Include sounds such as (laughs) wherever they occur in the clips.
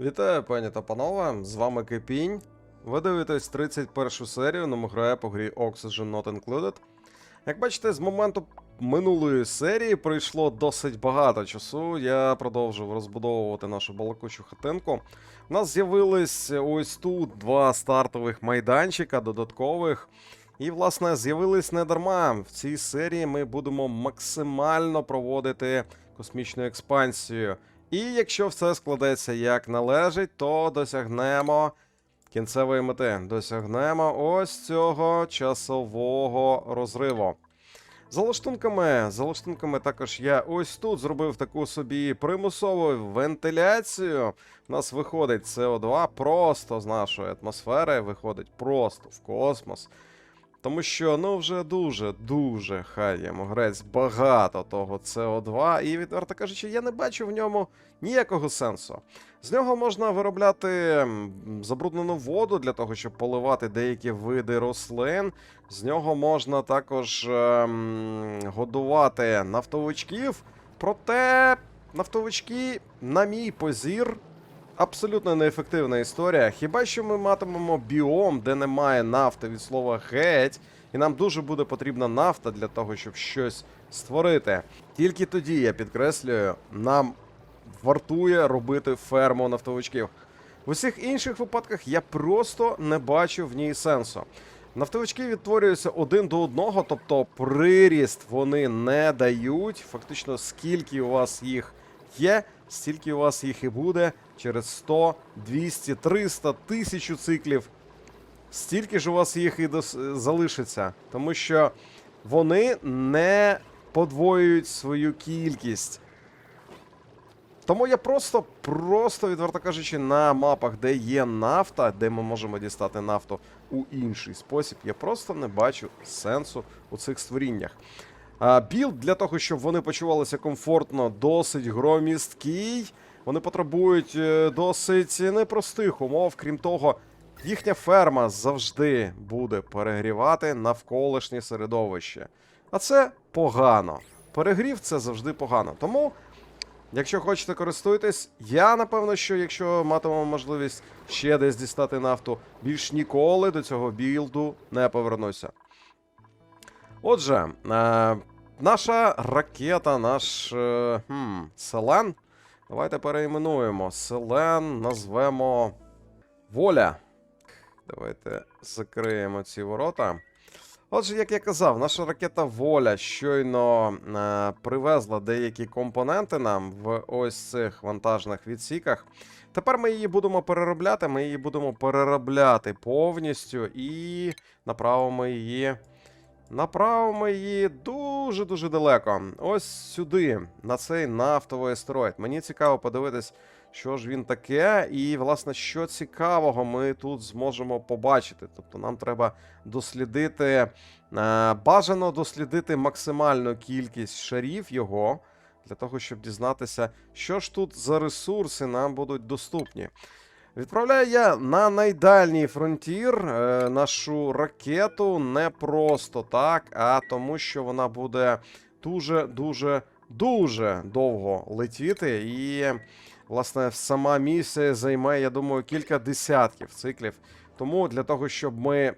Вітаю, пані та панове, з вами Кипінь. Ви дивитесь 31 серію номограє по грі Oxygen Not Included. Як бачите, з моменту минулої серії пройшло досить багато часу. Я продовжив розбудовувати нашу балакучу хатинку. У нас з'явились ось тут два стартових майданчика додаткових. І, власне, з'явились не дарма. В цій серії ми будемо максимально проводити космічну експансію. І якщо все складеться як належить, то досягнемо кінцевої мети. Досягнемо ось цього часового розриву. За лаштунками, за лаштунками також я ось тут зробив таку собі примусову вентиляцію. У нас виходить СО2 просто з нашої атмосфери, виходить просто в космос. Тому що ну вже дуже дуже хай йому грець багато того СО2, і відверто кажучи, я не бачу в ньому ніякого сенсу. З нього можна виробляти забруднену воду для того, щоб поливати деякі види рослин. З нього можна також ем, годувати нафтовичків. Проте нафтовички, на мій позір, абсолютно неефективна історія. Хіба що ми матимемо біом, де немає нафти від слова геть, і нам дуже буде потрібна нафта для того, щоб щось створити. Тільки тоді, я підкреслюю, нам вартує робити ферму нафтовичків. В усіх інших випадках я просто не бачу в ній сенсу. Нафтовички відтворюються один до одного, тобто приріст вони не дають. Фактично, скільки у вас їх є, стільки у вас їх і буде через 100, 200, 300, 1000 циклів. Стільки ж у вас їх і залишиться, тому що вони не подвоюють свою кількість. Тому я просто, просто, відверто кажучи, на мапах, де є нафта, де ми можемо дістати нафту у інший спосіб, я просто не бачу сенсу у цих створіннях. Білд для того, щоб вони почувалися комфортно, досить громісткий. Вони потребують е, досить непростих умов. Крім того, їхня ферма завжди буде перегрівати навколишнє середовище. А це погано. Перегрів це завжди погано. Тому Якщо хочете користуйтесь, я напевно, що якщо матимемо можливість ще десь дістати нафту, більш ніколи до цього білду не повернуся. Отже, е, наша ракета, наш е, хм, Селен. Давайте переіменуємо. Селен назвемо Воля. Давайте закриємо ці ворота. Отже, як я казав, наша ракета Воля щойно е, привезла деякі компоненти нам в ось цих вантажних відсіках. Тепер ми її будемо переробляти. Ми її будемо переробляти повністю і направимо її. Направимо її дуже-дуже далеко. Ось сюди, на цей нафтовий астероїд. Мені цікаво подивитись, що ж він таке, і, власне, що цікавого ми тут зможемо побачити. Тобто нам треба дослідити, е, бажано дослідити максимальну кількість шарів його, для того, щоб дізнатися, що ж тут за ресурси нам будуть доступні. Відправляю я на найдальній фронтір е, нашу ракету не просто так, а тому, що вона буде дуже, дуже, дуже довго летіти. І, власне, сама місія займе, я думаю, кілька десятків циклів. Тому для того, щоб ми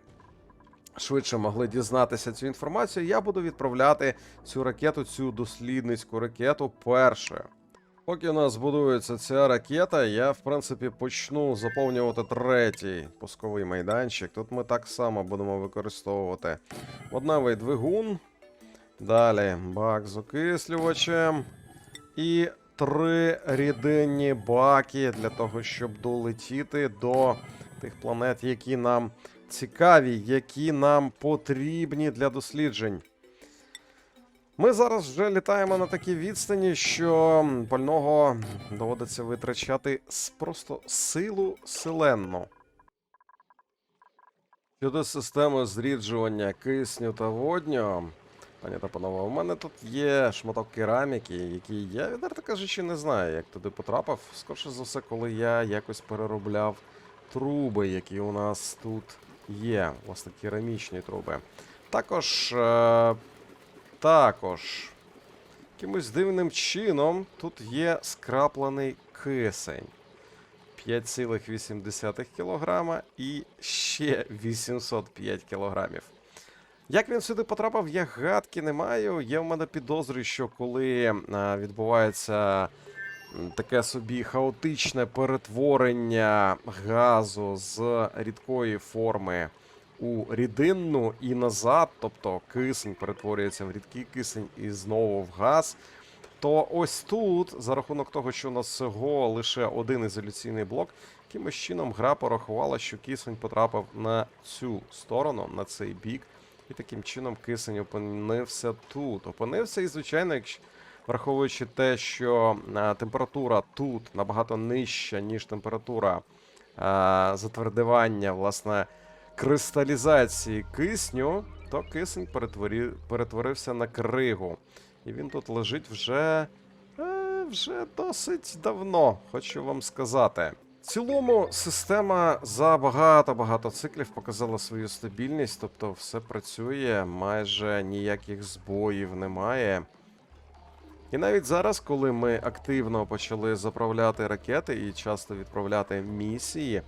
швидше могли дізнатися цю інформацію, я буду відправляти цю ракету, цю дослідницьку ракету першою. Поки у нас будується ця ракета, я в принципі почну заповнювати третій пусковий майданчик. Тут ми так само будемо використовувати водневий двигун. Далі бак з окислювачем. І три рідинні баки для того, щоб долетіти до тих планет, які нам цікаві, які нам потрібні для досліджень. Ми зараз вже літаємо на такій відстані, що пального доводиться витрачати просто силу селенну. Щодо системи зріджування кисню та водню, пані та панове, у мене тут є шматок кераміки, який я, відверто кажучи, не знаю, як туди потрапив. Скорше за все, коли я якось переробляв труби, які у нас тут є, власне, керамічні труби. Також. Е- також, якимось дивним чином тут є скраплений кисень. 5,8 кг і ще 805 кг. Як він сюди потрапив, я гадки не маю. Є в мене підозри, що коли е, відбувається таке собі хаотичне перетворення газу з рідкої форми у рідинну і назад, тобто кисень перетворюється в рідкий кисень і знову в газ. То ось тут, за рахунок того, що у нас всього лише один ізоляційний блок, якимось чином гра порахувала, що кисень потрапив на цю сторону, на цей бік, і таким чином кисень опинився тут. Опинився, і, звичайно, якщо враховуючи те, що а, температура тут набагато нижча, ніж температура а, затвердивання, власне, кристалізації кисню, то кисень перетворі... перетворився на кригу. І він тут лежить вже. Е, вже досить давно, хочу вам сказати. В цілому система за багато-багато циклів показала свою стабільність, тобто все працює, майже ніяких збоїв немає. І навіть зараз, коли ми активно почали заправляти ракети і часто відправляти місії,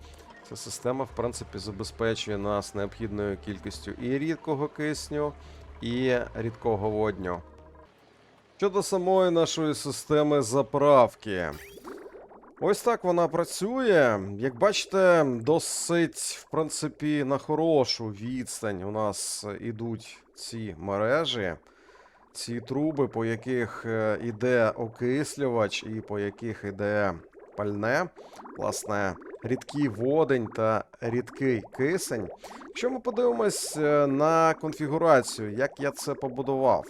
ця система, в принципі, забезпечує нас необхідною кількістю і рідкого кисню, і рідкого водню. Щодо самої нашої системи заправки. Ось так вона працює. Як бачите, досить, в принципі, на хорошу відстань у нас ідуть ці мережі, ці труби, по яких е, іде окислювач і по яких іде пальне, власне, рідкий водень та рідкий кисень. Якщо ми подивимось е, на конфігурацію, як я це побудував.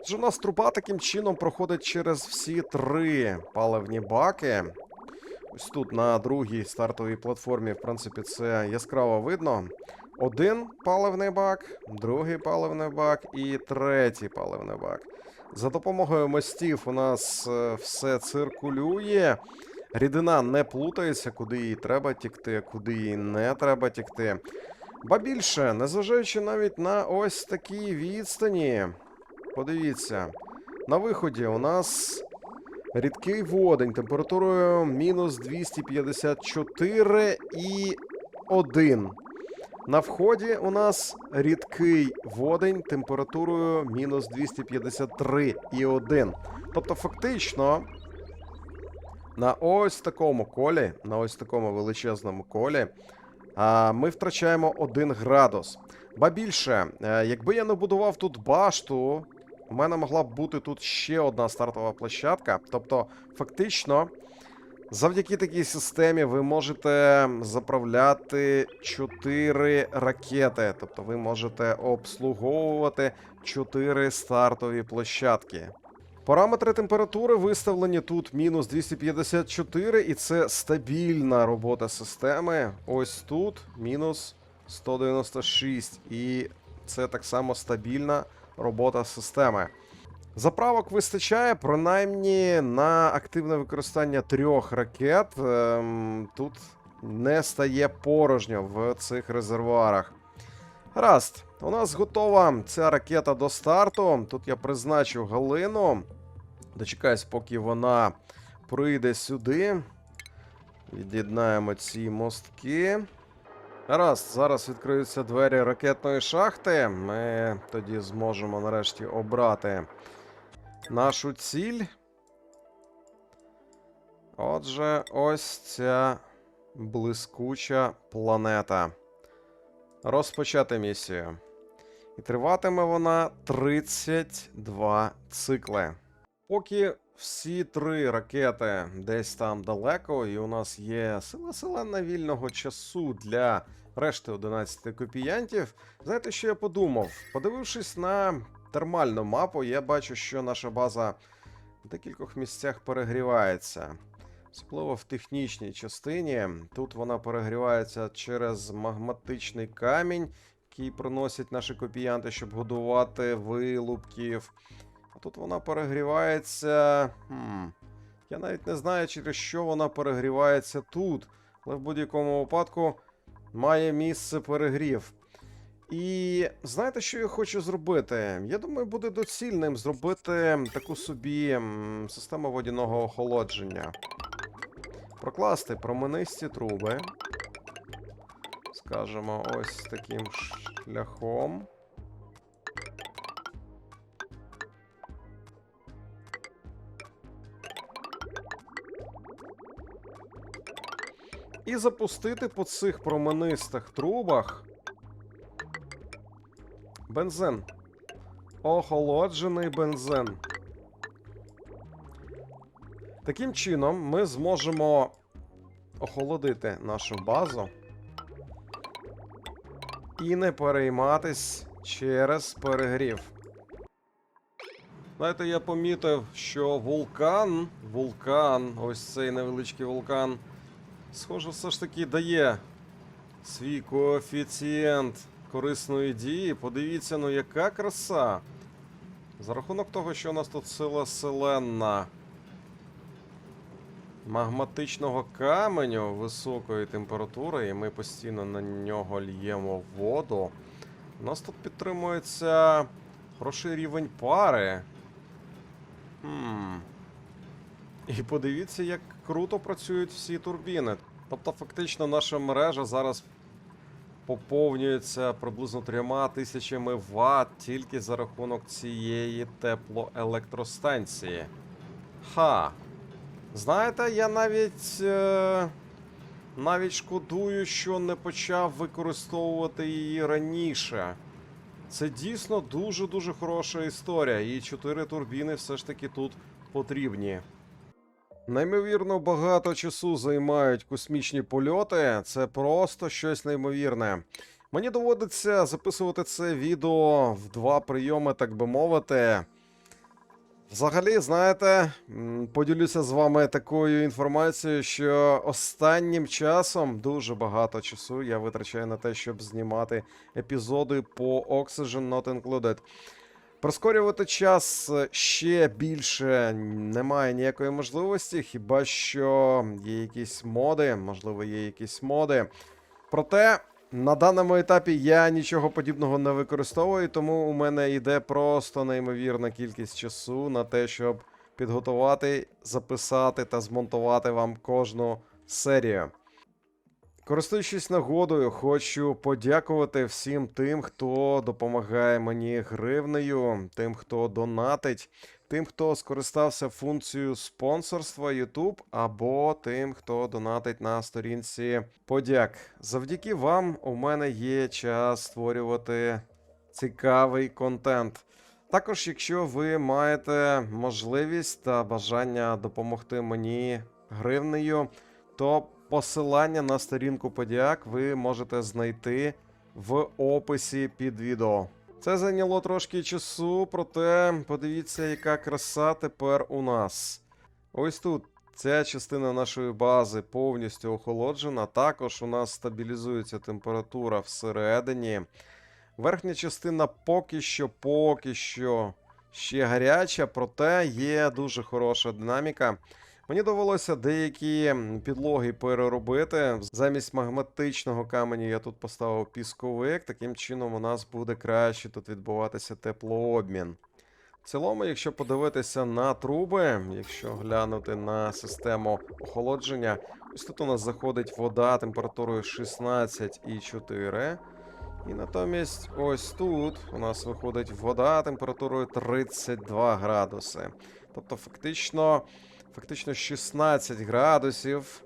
Отже, у нас труба таким чином проходить через всі три паливні баки. Ось тут на другій стартовій платформі, в принципі, це яскраво видно. Один паливний бак, другий паливний бак і третій паливний бак. За допомогою мостів у нас е, все циркулює. Рідина не плутається, куди їй треба тікти, куди їй не треба тікти. Ба більше, незважаючи навіть на ось такі відстані. Подивіться, на виході у нас рідкий водень температурою мінус 254 і 1. На вході у нас рідкий водень температурою мінус 253 і 1. Тобто, фактично, на ось такому колі, на ось такому величезному колі, ми втрачаємо 1 градус. Ба більше, е, якби я не будував тут башту, у мене могла б бути тут ще одна стартова площадка. Тобто, фактично, завдяки такій системі ви можете заправляти 4 ракети. Тобто ви можете обслуговувати 4 стартові площадки. Параметри температури виставлені тут мінус 254, і це стабільна робота системи. Ось тут мінус 196. І це так само стабільна робота системи. Заправок вистачає, принаймні на активне використання трьох ракет. Ем, тут не стає порожньо в цих резервуарах. Гаразд, у нас готова ця ракета до старту. Тут я призначу Галину. Дочекаюсь, поки вона прийде сюди. Від'єднаємо ці мостки. Гаразд, зараз відкриються двері ракетної шахти. Ми тоді зможемо нарешті обрати нашу ціль. Отже, ось ця блискуча планета. Розпочати місію. І триватиме вона 32 цикли. Поки всі три ракети десь там далеко, і у нас є сила селена вільного часу для решти 11 копіянтів. Знаєте, що я подумав? Подивившись на термальну мапу, я бачу, що наша база в декількох місцях перегрівається. Особливо в технічній частині. Тут вона перегрівається через магматичний камінь, який приносять наші копіянти, щоб годувати вилупків. Тут вона перегрівається. Хм. Я навіть не знаю, через що вона перегрівається тут. Але в будь-якому випадку має місце перегрів. І знаєте, що я хочу зробити? Я думаю, буде доцільним зробити таку собі систему водяного охолодження. прокласти променисті труби. Скажемо, ось таким шляхом. І запустити по цих променистих трубах бензин. Охолоджений бензин. Таким чином, ми зможемо охолодити нашу базу і не перейматись через перегрів. Знаєте, я помітив, що вулкан, вулкан, ось цей невеличкий вулкан, схоже, все ж таки дає свій коефіцієнт корисної дії. Подивіться, ну яка краса. За рахунок того, що у нас тут сила селенна магматичного каменю високої температури, і ми постійно на нього л'ємо воду. У нас тут підтримується хороший рівень пари. Хм. І подивіться, як круто працюють всі турбіни. Тобто, фактично, наша мережа зараз поповнюється приблизно трьома тисячами Вт тільки за рахунок цієї теплоелектростанції. Ха. Знаєте, я навіть. Е... Навіть шкодую, що не почав використовувати її раніше. Це дійсно дуже-дуже хороша історія, і чотири турбіни все ж таки тут потрібні. Неймовірно багато часу займають космічні польоти. Це просто щось неймовірне. Мені доводиться записувати це відео в два прийоми, так би мовити. Взагалі, знаєте, поділюся з вами такою інформацією, що останнім часом дуже багато часу я витрачаю на те, щоб знімати епізоди по Oxygen Not Included. Прискорювати час е, ще більше немає ніякої можливості, хіба що є якісь моди, можливо, є якісь моди. Проте на даному етапі я нічого подібного не використовую, тому у мене йде просто неймовірна кількість часу на те, щоб підготувати, записати та змонтувати вам кожну серію. Користуючись нагодою, хочу подякувати всім тим, хто допомагає мені гривнею, тим, хто донатить, тим, хто скористався функцією спонсорства YouTube, або тим, хто донатить на сторінці подяк. Завдяки вам у мене є час створювати цікавий контент. Також, якщо ви маєте можливість та бажання допомогти мені гривнею, то Посилання на сторінку подяк ви можете знайти в описі під відео. Це зайняло трошки часу, проте подивіться, яка краса тепер у нас. Ось тут ця частина нашої бази повністю охолоджена. Також у нас стабілізується температура всередині. Верхня частина поки що, поки що ще гаряча, проте є дуже хороша динаміка. Мені довелося деякі підлоги переробити. Замість магматичного каменю я тут поставив пісковик. Таким чином у нас буде краще тут відбуватися теплообмін. В цілому, якщо подивитися на труби, якщо глянути на систему охолодження, ось тут у нас заходить вода температурою 16,4. І натомість, ось тут у нас виходить вода температурою 32 градуси. Тобто, фактично. Фактично 16 градусів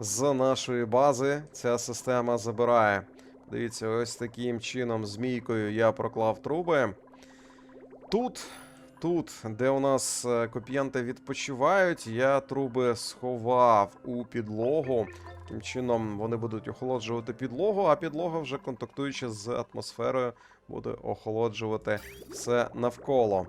з нашої бази ця система забирає. Дивіться, ось таким чином, змійкою я проклав труби. Тут, тут, де у нас е, копієнти відпочивають, я труби сховав у підлогу. Таким чином вони будуть охолоджувати підлогу, а підлога, вже контактуючи з атмосферою, буде охолоджувати все навколо.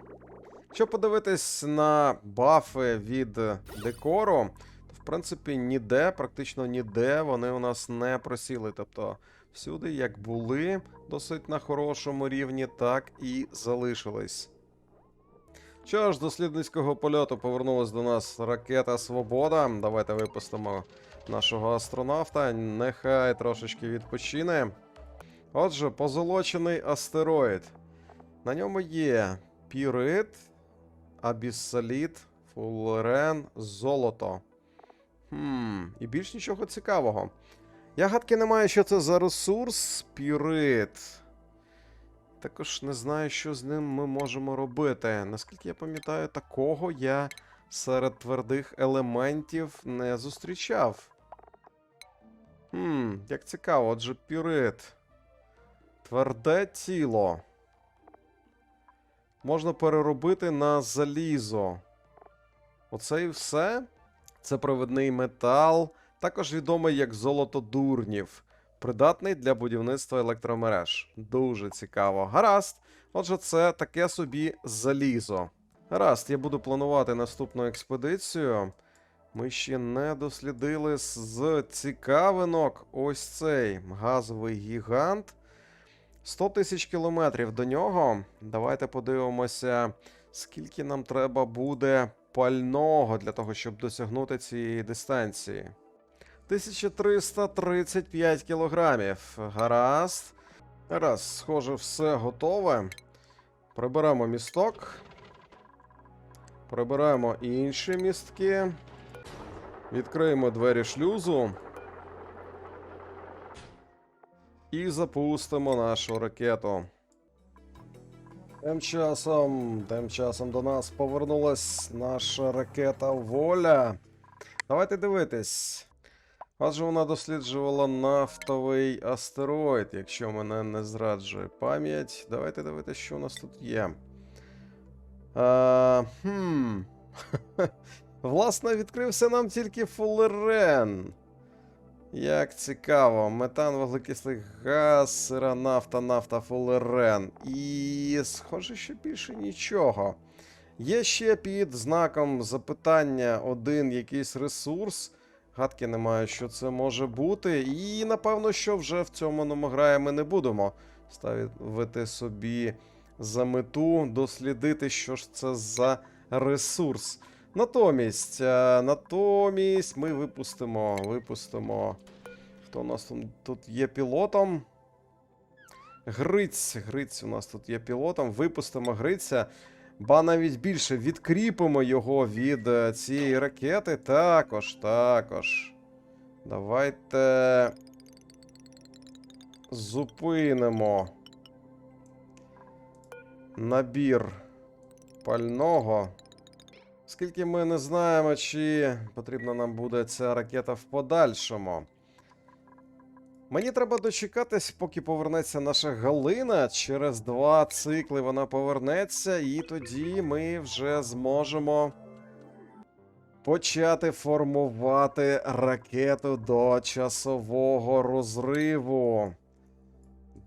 Якщо подивитись на бафи від декору, то в принципі ніде, практично ніде вони у нас не просіли. Тобто всюди, як були досить на хорошому рівні, так і залишились. Що ж, дослідницького польоту повернулась до нас ракета Свобода. Давайте випустимо нашого астронавта. Нехай трошечки відпочине. Отже, позолочений астероїд. На ньому є пірит, Абіссаліт, Фулрен, Золото. Хм, і більш нічого цікавого. Я гадки не маю, що це за ресурс Пірит. Також не знаю, що з ним ми можемо робити. Наскільки я пам'ятаю, такого я серед твердих елементів не зустрічав. Хм, як цікаво, отже, пірит. Тверде тіло. Можна переробити на залізо. Оце і все. Це провідний метал, також відомий як золото дурнів. Придатний для будівництва електромереж. Дуже цікаво. Гаразд. Отже, це таке собі залізо. Гаразд, я буду планувати наступну експедицію. Ми ще не дослідили з- цікавинок ось цей газовий гігант. 100 тисяч кілометрів до нього. Давайте подивимося, скільки нам треба буде пального для того, щоб досягнути цієї дистанції. 1335 кілограмів. Гаразд. Гаразд, схоже, все готове. Приберемо місток. Прибираємо інші містки. Відкриємо двері шлюзу. І запустимо нашу ракету. Тим часом, тим часом до нас повернулась наша ракета Воля. Давайте дивитись. Адже вона досліджувала нафтовий астероїд, якщо мене не зраджує пам'ять. Давайте дивитись, що у нас тут є. А, хм. (laughs) Власне, відкрився нам тільки фулерен. Як цікаво, метан, вуглекислий газ, сира нафта, нафта, фулерен. І схоже, що більше нічого. Є ще під знаком запитання один якийсь ресурс. Гадки не маю, що це може бути. І напевно, що вже в цьому номограє ми не будемо ставити собі за мету дослідити, що ж це за ресурс. Натомість, е, натомість ми випустимо, випустимо. Хто у нас тут, тут є пілотом? Гриць. Гриць у нас тут є пілотом. Випустимо Гриця. Ба навіть більше відкріпимо його від е, цієї ракети. Також, також. Давайте. Зупинимо. Набір пального. Скільки ми не знаємо, чи потрібна нам буде ця ракета в подальшому. Мені треба дочекатись, поки повернеться наша Галина. Через два цикли вона повернеться, і тоді ми вже зможемо почати формувати ракету до часового розриву.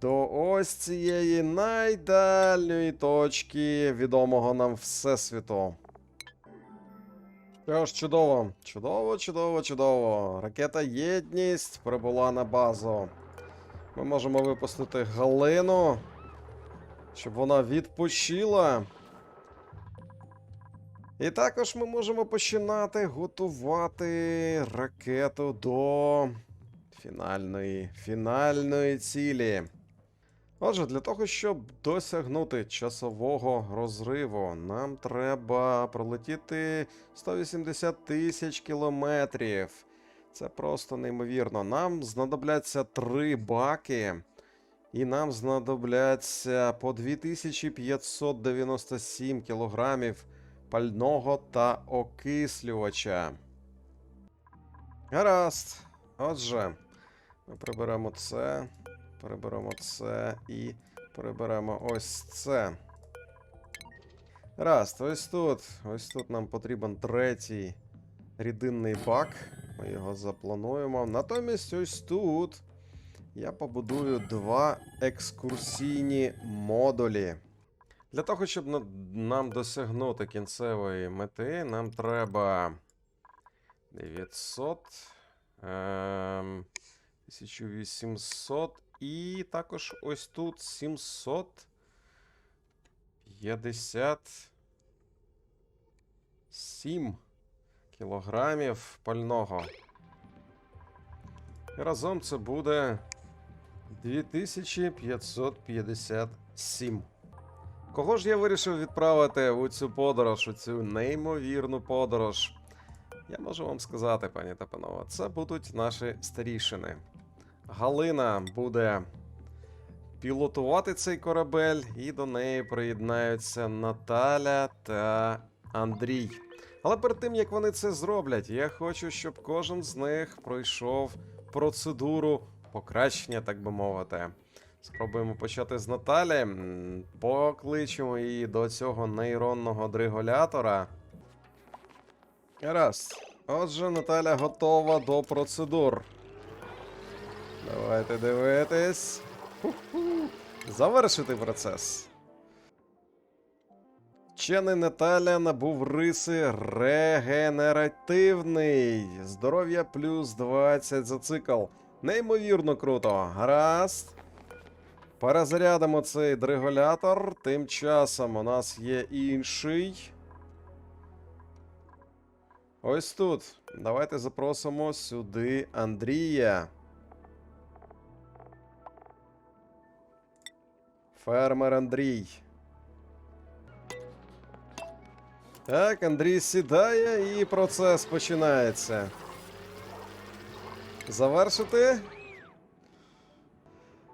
До ось цієї найдальньої точки відомого нам Всесвіту. Що чудово, чудово, чудово, чудово. Ракета Єдність прибула на базу. Ми можемо випустити Галину, щоб вона відпочила. І також ми можемо починати готувати ракету до фінальної, фінальної цілі. Отже, для того, щоб досягнути часового розриву, нам треба пролетіти 180 тисяч кілометрів. Це просто неймовірно. Нам знадобляться три баки, і нам знадобляться по 2597 кілограмів пального та окислювача. Гаразд. Отже, ми приберемо це. Переберемо це і переберемо ось це. Раз, ось тут. Ось тут нам потрібен третій рідинний бак. Ми його заплануємо. Натомість, ось тут я побудую два екскурсійні модулі. Для того, щоб нам досягнути кінцевої мети, нам треба 900, ем, 1800 і також ось тут 757 кілограмів пального. І разом це буде 2557. Кого ж я вирішив відправити у цю подорож, у цю неймовірну подорож? Я можу вам сказати, пані та панове, це будуть наші старішини. Галина буде пілотувати цей корабель, і до неї приєднаються Наталя та Андрій. Але перед тим як вони це зроблять, я хочу, щоб кожен з них пройшов процедуру покращення, так би мовити. Спробуємо почати з Наталі. Покличемо її до цього нейронного дриголятора. Раз. Отже, Наталя готова до процедур. Давайте дивитись. Завершити процес. Вчений Наталя набув риси регенеративний. Здоров'я плюс 20 за цикл. Неймовірно круто. Гаразд. Перезарядимо цей дриголятор. Тим часом у нас є інший. Ось тут. Давайте запросимо сюди Андрія. Фермер Андрій. Так, Андрій сідає і процес починається. Завершити.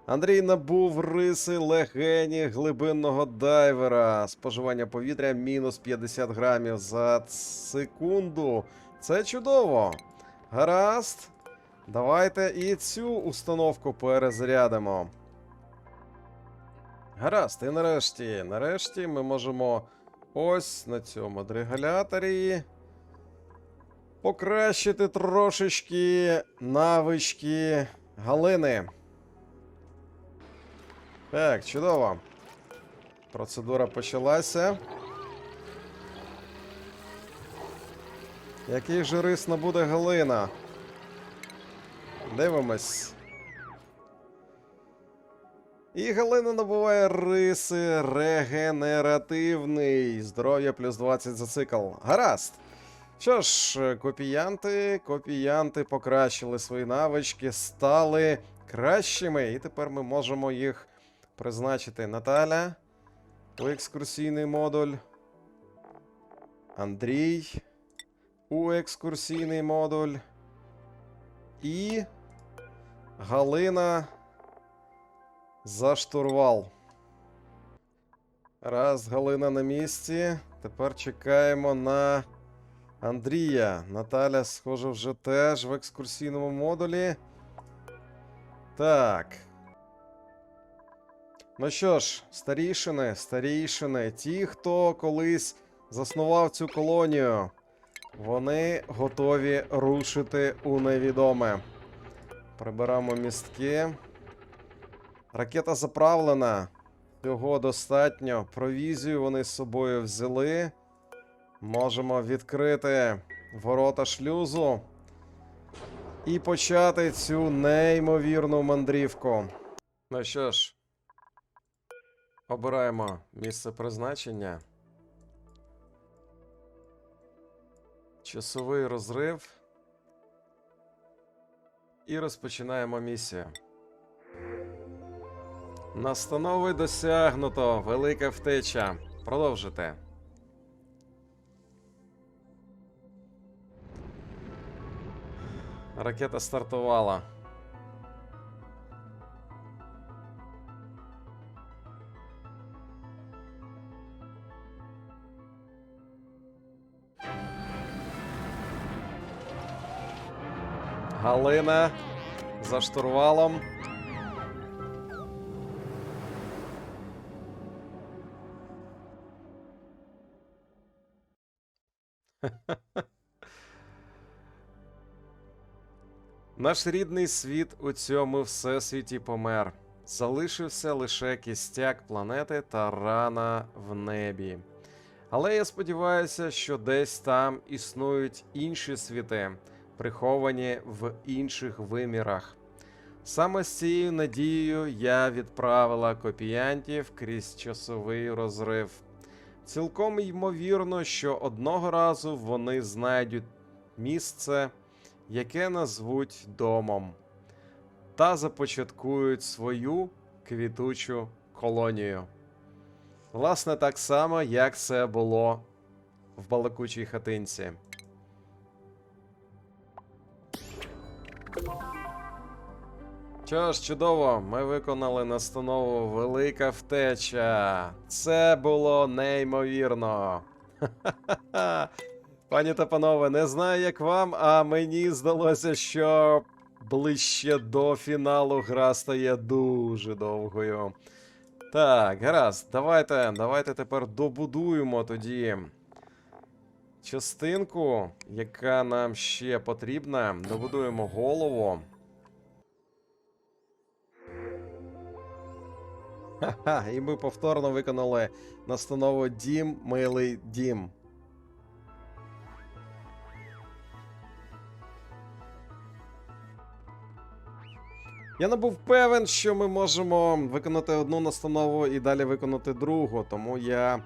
Андрій набув риси легені глибинного дайвера. Споживання повітря мінус 50 грамів за секунду. Це чудово. Гаразд. Давайте і цю установку перезарядимо. Гаразд, і нарешті, нарешті ми можемо ось на цьому дригаляторі покращити трошечки навички Галини. Так, чудово. Процедура почалася. Який же рис набуде Галина? Дивимось. І Галина набуває риси регенеративний. Здоров'я плюс 20 за цикл. Гаразд. Що ж, копіянти, копіянти покращили свої навички, стали кращими, і тепер ми можемо їх призначити. Наталя у екскурсійний модуль. Андрій у екскурсійний модуль. І Галина за штурвал. Раз, Галина на місці. Тепер чекаємо на Андрія. Наталя, схоже, вже теж в екскурсійному модулі. Так. Ну що ж, старішини, старішини, ті, хто колись заснував цю колонію, вони готові рушити у невідоме. Прибираємо містки. Ракета заправлена. Цього достатньо. Провізію вони з собою взяли. Можемо відкрити ворота шлюзу і почати цю неймовірну мандрівку. Ну що ж, обираємо місце призначення. Часовий розрив. І розпочинаємо місію. Настанови досягнуто. Велика втеча. Продовжите. Ракета стартувала. Галина за штурвалом. (laughs) Наш рідний світ у цьому всесвіті помер. Залишився лише кістяк планети та рана в небі. Але я сподіваюся, що десь там існують інші світи, приховані в інших вимірах. Саме з цією надією я відправила копіянтів крізь часовий розрив. Цілком ймовірно, що одного разу вони знайдуть місце, яке назвуть домом, та започаткують свою квітучу колонію. Власне, так само, як це було в балакучій хатинці. Що ж, чудово, ми виконали настанову Велика втеча. Це було неймовірно. (laughs) Пані та панове, не знаю, як вам, а мені здалося, що ближче до фіналу гра стає дуже довгою. Так, гаразд, давайте, давайте тепер добудуємо тоді частинку, яка нам ще потрібна. Добудуємо голову. Ха-ха, і ми повторно виконали настанову Дім, милий дім. Я не був певен, що ми можемо виконати одну настанову і далі виконати другу, тому я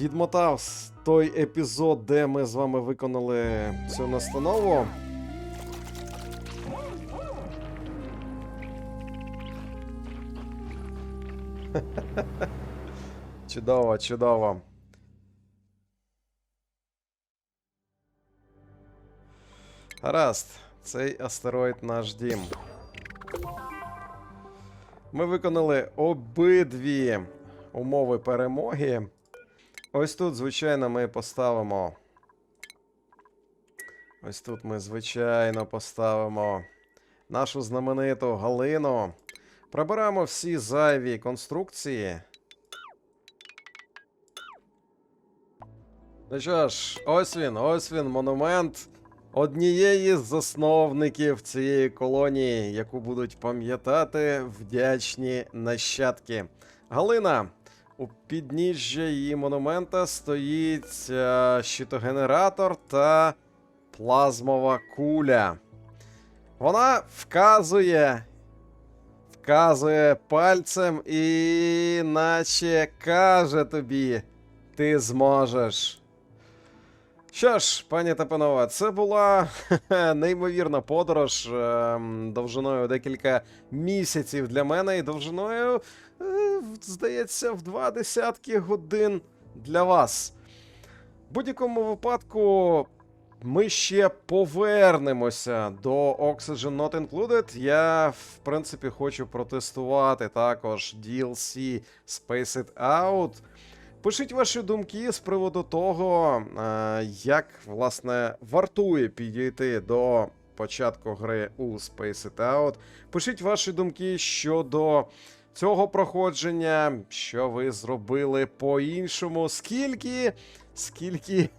відмотав той епізод, де ми з вами виконали цю настанову. (laughs) Чудово, чудово. Гаразд, цей астероїд наш дім. Ми виконали обидві умови перемоги. Ось тут, звичайно, ми поставимо. Ось тут ми, звичайно, поставимо нашу знамениту Галину. Приберемо всі зайві конструкції. Ну що ж, ось він, ось він, монумент однієї з засновників цієї колонії, яку будуть пам'ятати вдячні нащадки. Галина. У підніжжя її монумента стоїть е, щитогенератор та плазмова куля. Вона вказує, вказує пальцем і наче каже тобі, ти зможеш. Що ж, пані та панове, це була (laughs) неймовірна подорож ем, довжиною декілька місяців для мене і довжиною, е, здається, в два десятки годин для вас. В будь-якому випадку ми ще повернемося до Oxygen Not Included. Я, в принципі, хочу протестувати також DLC Space It Out. Пишіть ваші думки з приводу того, е, як власне вартує підійти до початку гри у Space It Out. Пишіть ваші думки щодо цього проходження, що ви зробили по-іншому. Скільки, скільки (laughs)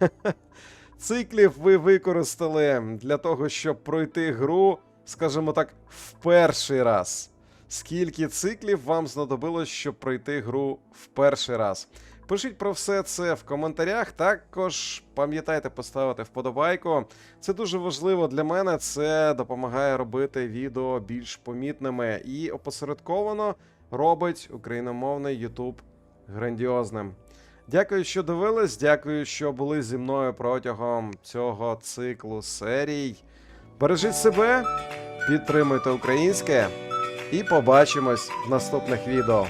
циклів ви використали для того, щоб пройти гру, скажімо так, в перший раз. Скільки циклів вам знадобилось, щоб пройти гру в перший раз? Пишіть про все це в коментарях. Також пам'ятайте поставити вподобайку. Це дуже важливо для мене. Це допомагає робити відео більш помітними і опосередковано робить україномовний YouTube грандіозним. Дякую, що дивились. Дякую, що були зі мною протягом цього циклу серій. Бережіть себе, підтримуйте українське і побачимось в наступних відео.